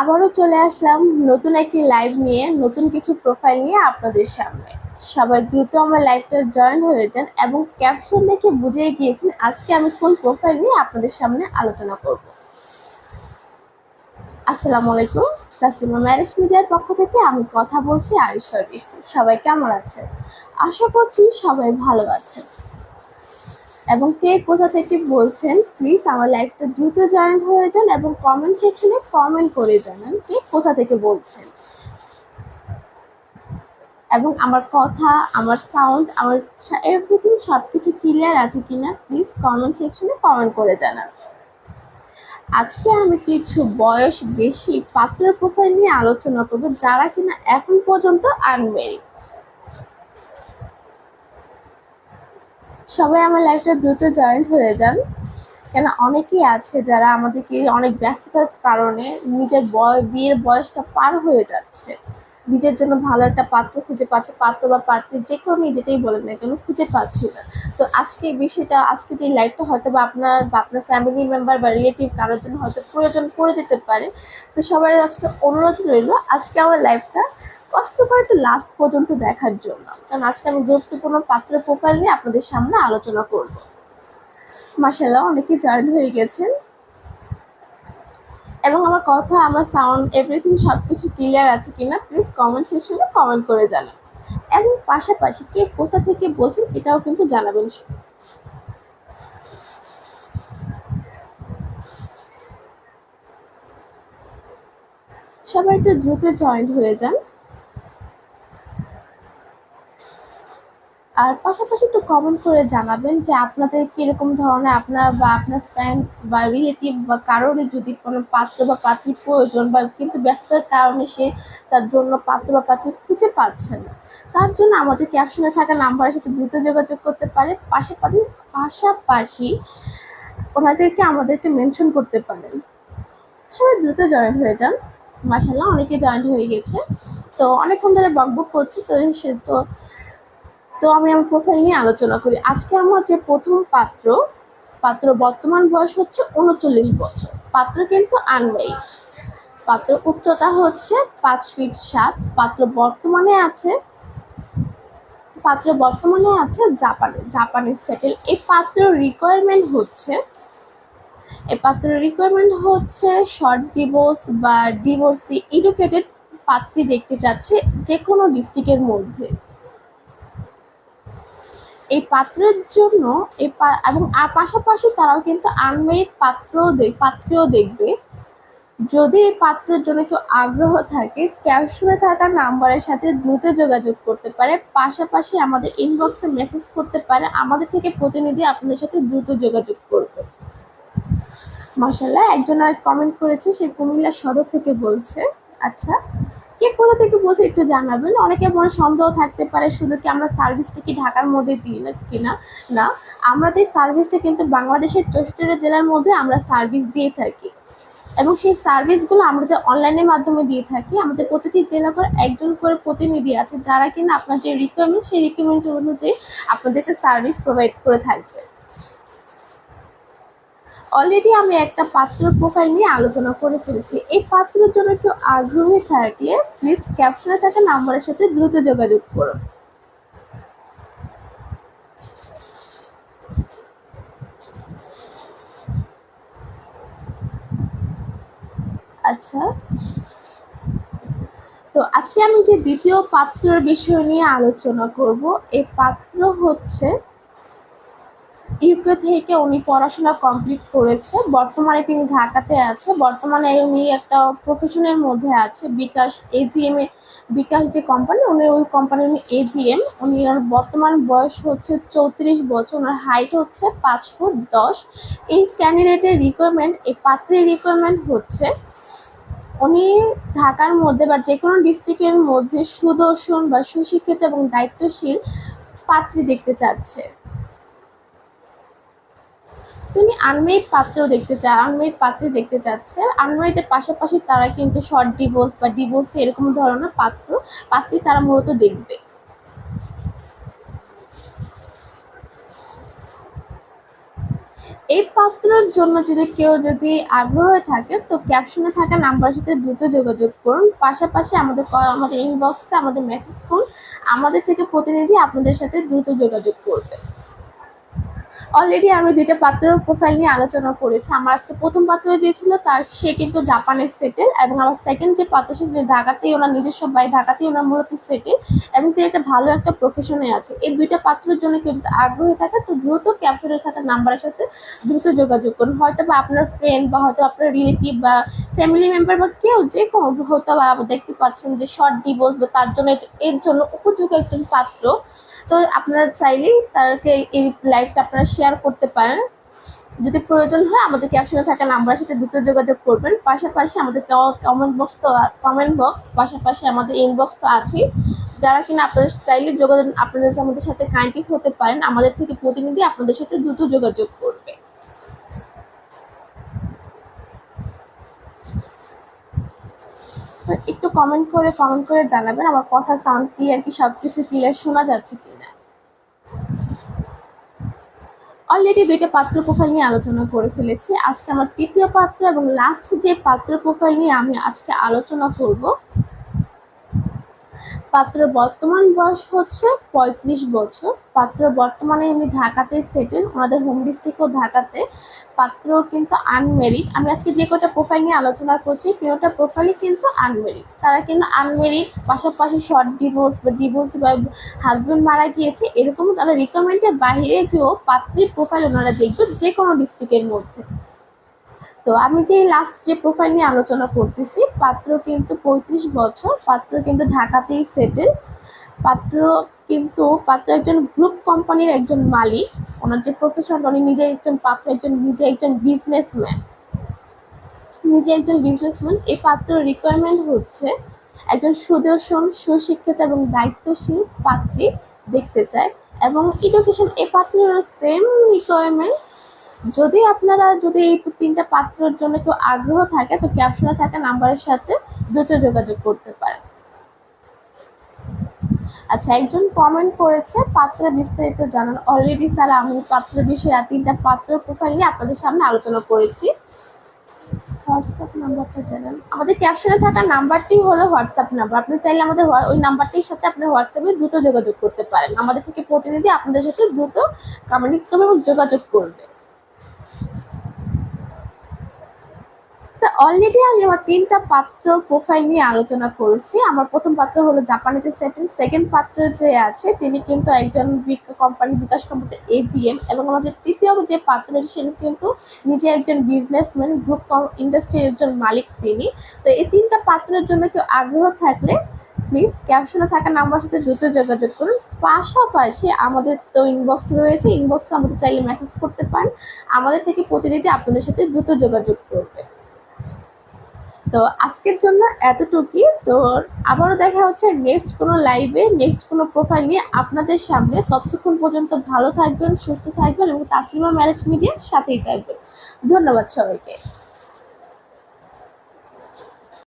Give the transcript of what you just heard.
আবারও চলে আসলাম নতুন একটি লাইভ নিয়ে, নতুন কিছু প্রোফাইল নিয়ে আপনাদের সামনে। সবাই দ্রুত আমার লাইভটা জয়েন হয়ে যান এবং ক্যাপশন দেখে বুঝে গিয়েছেন আজকে আমি কোন প্রোফাইল নিয়ে আপনাদের সামনে আলোচনা করব। আসসালামু আলাইকুম, তাসলিমা ম্যারেজ মিডিয়ার পক্ষ থেকে আমি কথা বলছি আরিশয় বৃষ্টি সবাই কেমন আছেন? আশা করছি সবাই ভালো আছেন। এবং কে কোথা থেকে বলছেন প্লিজ আমার লাইভটা দ্রুত জয়েন হয়ে যান এবং কমেন্ট সেকশনে কমেন্ট করে জানান কে কোথা থেকে বলছেন। এবং আমার কথা, আমার সাউন্ড আমার এভরিথিং সব কিছু ক্লিয়ার আছে কিনা প্লিজ কমেন্ট সেকশনে কমেন্ট করে জানান। আজকে আমি কিছু বয়স বেশি পাত্রের প্রোফাইল নিয়ে আলোচনা করব যারা কিনা এখন পর্যন্ত আনমেরিড সবাই আমার লাইফটা দ্রুত জয়েন্ট হয়ে যান। কেন অনেকেই আছে যারা আমাদেরকে অনেক ব্যস্ততার কারণে নিজের বয়, বিয়ের বয়সটা পার হয়ে যাচ্ছে। নিজের জন্য ভালো একটা পাত্র খুঁজে পাচ্ছে, পাত্র বা পাত্রী যে কোনো যেটাই বলেন না কেন, খুঁজে পাচ্ছি না। তো আজকে এই বিষয়টা, আজকে যে লাইফটা হয়তো বা আপনার বা আপনার ফ্যামিলি মেম্বার বা রিলেটিভ কারোর জন্য হয়তো প্রয়োজন পড়ে যেতে পারে। তো সবার আজকে অনুরোধ রইল, আজকে আমার লাইফটা কষ্ট করে একটু লাস্ট পর্যন্ত দেখার জন্য। কারণ আজকে আমি গুরুত্বপূর্ণ পাত্র প্রোফাইল নিয়ে আপনাদের সামনে আলোচনা করব। মাসাল্লাহ অনেকে জয়েন হয়ে গেছেন। এবং আমার কথা, আমার সাউন্ড এভরিথিং সব কিছু ক্লিয়ার আছে কিনা প্লিজ কমেন্ট সেকশনে কমেন্ট করে জানান। এবং পাশাপাশি কে কোথা থেকে বলছেন এটাও কিন্তু জানাবেন। সবাই একটু দ্রুত জয়েন্ট হয়ে যান। আর পাশাপাশি একটু কমেন্ট করে জানাবেন যে আপনাদের কীরকম ধরনের আপনার বা আপনার ফ্রেন্ড বা রিলেটিভ বা কারোর যদি কোনো পাত্র বা পাত্রীর প্রয়োজন বা কিন্তু ব্যস্ততার কারণে সে তার জন্য পাত্র বা পাত্রী খুঁজে পাচ্ছে না, তার জন্য আমাদের ক্যাপশনে থাকা নাম্বারের সাথে দ্রুত যোগাযোগ করতে পারে। পাশাপাশি পাশাপাশি ওনাদেরকে আমাদেরকে মেনশন করতে পারেন। সবাই দ্রুত জয়েন্ট হয়ে যান। মাসাল্লাহ অনেকে জয়েন্ট হয়ে গেছে। তো অনেকক্ষণ ধরে বকবক করছি, তো সে তো তো আমি আমার প্রোফাইল নিয়ে আলোচনা করি। আজকে আমার যে প্রথম পাত্র পাত্র বর্তমান বয়স হচ্ছে উনচল্লিশ বছর। পাত্র কিন্তু আনমেরিড পাত্র উচ্চতা হচ্ছে পাঁচ ফিট সাত। পাত্র বর্তমানে আছে, পাত্র বর্তমানে আছে জাপানে। জাপানে সেটেল এই পাত্র রিকোয়ারমেন্ট হচ্ছে, এই পাত্র রিকোয়ারমেন্ট হচ্ছে শর্ট ডিভোর্স বা ডিভোর্সি এডুকেটেড পাত্রী দেখতে চাচ্ছে যে কোনো ডিস্ট্রিক্টের মধ্যে। এই পাত্রের জন্য এই এবং আর পাশাপাশি তারাও কিন্তু আনমেরিড পাত্রও পাত্রীও দেখবে। যদি এই পাত্রের জন্য কেউ আগ্রহ থাকে ক্যাপশনে থাকা নাম্বারের সাথে দ্রুত যোগাযোগ করতে পারে। পাশাপাশি আমাদের ইনবক্সে মেসেজ করতে পারে। আমাদের থেকে প্রতিনিধি আপনাদের সাথে দ্রুত যোগাযোগ করবে। মাসাল্লাহ একজন আর কমেন্ট করেছে, সে কুমিল্লা সদর থেকে বলছে। আচ্ছা কে কোথা থেকে বলছে একটু জানাবেন? অনেকের মনে সন্দেহ থাকতে পারে শুধু কি আমরা সার্ভিসটা কি ঢাকার মধ্যে দিই না কিনা? না, আমাদের সার্ভিসটা কিন্তু বাংলাদেশের চৌষট্টিটা জেলার মধ্যে আমরা সার্ভিস দিয়ে থাকি। এবং সেই সার্ভিসগুলো আমাদের অনলাইনের মাধ্যমে দিয়ে থাকি। আমাদের প্রতিটি জেলা করে একজন করে প্রতিনিধি আছে যারা কিনা আপনার যে রিকোয়ারমেন্ট সেই রিকোয়ারমেন্ট অনুযায়ী আপনাদেরকে সার্ভিস প্রোভাইড করে থাকবে। অলরেডি আমি একটা পাত্র প্রোফাইল নিয়ে আলোচনা করে ফেলেছি। এই পাত্রের জন্য কেউ আগ্রহী থাকলে প্লিজ ক্যাপশনে থাকা নাম্বারের সাথে দ্রুত যোগাযোগ করুন। আচ্ছা। তো আজকে আমি যে দ্বিতীয় পাত্রের বিষয় নিয়ে আলোচনা করব, এই পাত্র হচ্ছে ইউকে থেকে উনি পড়াশোনা কমপ্লিট করেছে। বর্তমানে তিনি ঢাকাতে আছে। বর্তমানে উনি একটা প্রফেশনের মধ্যে আছে, বিকাশ এজিএম এ বিকাশ যে কোম্পানি উনি ওই কোম্পানি উনি এজিএম উনি বর্তমান বয়স হচ্ছে চৌত্রিশ বছর, ওনার হাইট হচ্ছে পাঁচ ফুট দশ। এই ক্যান্ডিডেটের রিকোয়ারমেন্ট এই পাত্রের রিকোয়ারমেন্ট হচ্ছে উনি ঢাকার মধ্যে বা যে কোনো ডিস্ট্রিক্টের মধ্যে সুদর্শন বা সুশিক্ষিত এবং দায়িত্বশীল পাত্রী দেখতে চাচ্ছে। তিনি আনমেরিড পাত্রও দেখতে চায় আনমেরিড পাত্রী দেখতে চাচ্ছে আনমেরিডের পাশাপাশি তারা কিন্তু শর্ট ডিভোর্স বা ডিভোর্স এরকম ধরনের পাত্র পাত্রে তারা মূলত দেখবে। এই পাত্রের জন্য যদি কেউ যদি আগ্রহ থাকে, তো ক্যাপশনে থাকা নাম্বারের সাথে দ্রুত যোগাযোগ করুন। পাশাপাশি আমাদের আমাদের ইনবক্সে আমাদের মেসেজ করুন। আমাদের থেকে প্রতিনিধি আপনাদের সাথে দ্রুত যোগাযোগ করবে। অলরেডি আমি দুইটা পাত্রের প্রোফাইল নিয়ে আলোচনা করেছি। আমার আজকে প্রথম পাত্র যে ছিল, তার সে কিন্তু জাপানের সেটেল এবং আমার সেকেন্ড যে পাত্র সে ঢাকাতেই, ওনার নিজস্ব বাড়ি ঢাকাতেই, ওনার মূলত সেটেল এবং তিনি একটা ভালো একটা প্রফেশনে আছে। এই দুইটা পাত্রের জন্য কেউ যদি আগ্রহী থাকে, তো দ্রুত ক্যাপশনে থাকা নাম্বারের সাথে দ্রুত যোগাযোগ করুন। হয়তো বা আপনার ফ্রেন্ড বা হয়তো আপনার রিলেটিভ বা ফ্যামিলি মেম্বার বা কেউ যে কোনো হয়তো বা দেখতে পাচ্ছেন যে শর্ট ডিভোর্স বা তার জন্য এর জন্য উপযোগী একজন পাত্র, তো আপনারা চাইলেই তাকে এই লাইভটা আপনারা শেয়ার করতে পারেন। যদি প্রয়োজন হয় আমাদের ক্যাপশনে থাকা নাম্বারের সাথে দ্রুত যোগাযোগ করবেন। পাশাপাশি আমাদের কমেন্ট বক্স তো কমেন্ট বক্স পাশাপাশি আমাদের ইনবক্স তো আছেই। যারা কিনা আপনাদের চাইলে যোগাযোগ, আপনারা আমাদের সাথে কানেক্টিভ হতে পারেন, আমাদের থেকে প্রতিনিধি আপনাদের সাথে দ্রুত যোগাযোগ করবে। একটু কমেন্ট করে কমেন্ট করে জানাবেন, আমার কথা সাউন্ড ক্লিয়ার কি সব কিছু ক্লিয়ার শোনা যাচ্ছে কিনা। অলরেডি দুইটা পাত্র প্রোফাইল নিয়ে আলোচনা করে ফেলেছি। আজকে আমার তৃতীয় পাত্র এবং লাস্ট যে পাত্র প্রোফাইল নিয়ে আমি আজকে আলোচনা করব পাত্র বর্তমান বয়স হচ্ছে পঁয়ত্রিশ বছর। পাত্র বর্তমানে ইনি ঢাকাতে সেটেল ওনাদের হোম ডিস্ট্রিক্টও ঢাকাতে। পাত্র কিন্তু আনমেরিড আমি আজকে যে কটা প্রোফাইল নিয়ে আলোচনা করছি, তিনটা প্রোফাইলই কিন্তু আনমেরিড তারা কিন্তু আনমেরিড পাশাপাশি শর্ট ডিভোর্স বা ডিভোর্স বা হাজব্যান্ড মারা গিয়েছে এরকম তারা রিকমেন্ডের বাইরে গিয়েও পাত্রীর প্রোফাইল ওনারা দেখবেন যে কোনো ডিস্ট্রিক্টের মধ্যে। তো আমি যে লাস্ট যে প্রোফাইল নিয়ে আলোচনা করতেছি, পাত্র কিন্তু পঁয়ত্রিশ বছর, পাত্র কিন্তু ঢাকাতেই সেটেল পাত্র কিন্তু পাত্র একজন গ্রুপ কোম্পানির একজন মালিক, ওনার যে প্রফেশন উনি নিজে একজন পাত্র, একজন নিজে একজন বিজনেসম্যান নিজে একজন বিজনেসম্যান এই পাত্র রিকোয়ারমেন্ট হচ্ছে একজন সুদর্শন, সুশিক্ষিত এবং দায়িত্বশীল পাত্রী দেখতে চায় এবং এডুকেশন এই পাত্রের সেম রিকোয়ারমেন্ট যদি আপনারা যদি এই তিনটা পাত্রের জন্য কেউ আগ্রহ থাকে, তো ক্যাপশনে থাকা নাম্বারের সাথে দ্রুত যোগাযোগ করতে পারেন। আচ্ছা একজন কমেন্ট করেছে, পাত্রের বিস্তারিত জানান। অলরেডি স্যার আমি পাত্র বিষয়ে তিনটা পাত্র প্রোফাইল নিয়ে আপনাদের সামনে আলোচনা করেছি। হোয়াটসঅ্যাপ নাম্বারটা জানান। আমাদের ক্যাপশনে থাকা নাম্বারটি হলো হোয়াটসঅ্যাপ নাম্বার আপনি চাইলে আমাদের ওই নাম্বারটির সাথে আপনি হোয়াটসঅ্যাপে দ্রুত যোগাযোগ করতে পারেন। আমাদের থেকে প্রতিনিধি আপনাদের সাথে দ্রুত কমিউনিক করবে এবং যোগাযোগ করবে। তা অলরেডি আমি আমার তিনটা পাত্র প্রোফাইল নিয়ে আলোচনা করছি। আমার প্রথম পাত্র হলো জাপানিতে সেটেল সেকেন্ড পাত্র যে আছে, তিনি কিন্তু একজন কোম্পানি বিকাশ কোম্পানির এজিএম এবং আমাদের তৃতীয় যে পাত্র আছে সেটা কিন্তু নিজে একজন বিজনেসম্যান গ্রুপ ইন্ডাস্ট্রির একজন মালিক তিনি। তো এই তিনটা পাত্রের জন্য কেউ আগ্রহ থাকলে প্লিজ ক্যাপশনে থাকা নাম্বার সাথে দ্রুত যোগাযোগ করুন। পাশাপাশি আমাদের তো ইনবক্স রয়েছে ইনবক্সে আমাদের চাইলে মেসেজ করতে পারেন। আমাদের থেকে প্রতিনিধি আপনাদের সাথে দ্রুত যোগাযোগ করবে। তো আজকের জন্য এতটুকুই। তো আবারও দেখা হচ্ছে নেক্সট কোনো লাইভে নেক্সট কোনো প্রোফাইল নিয়ে আপনাদের সামনে। ততক্ষণ পর্যন্ত ভালো থাকবেন, সুস্থ থাকবেন এবং তাসলিমা ম্যারেজ মিডিয়ার সাথেই থাকবেন। ধন্যবাদ সবাইকে।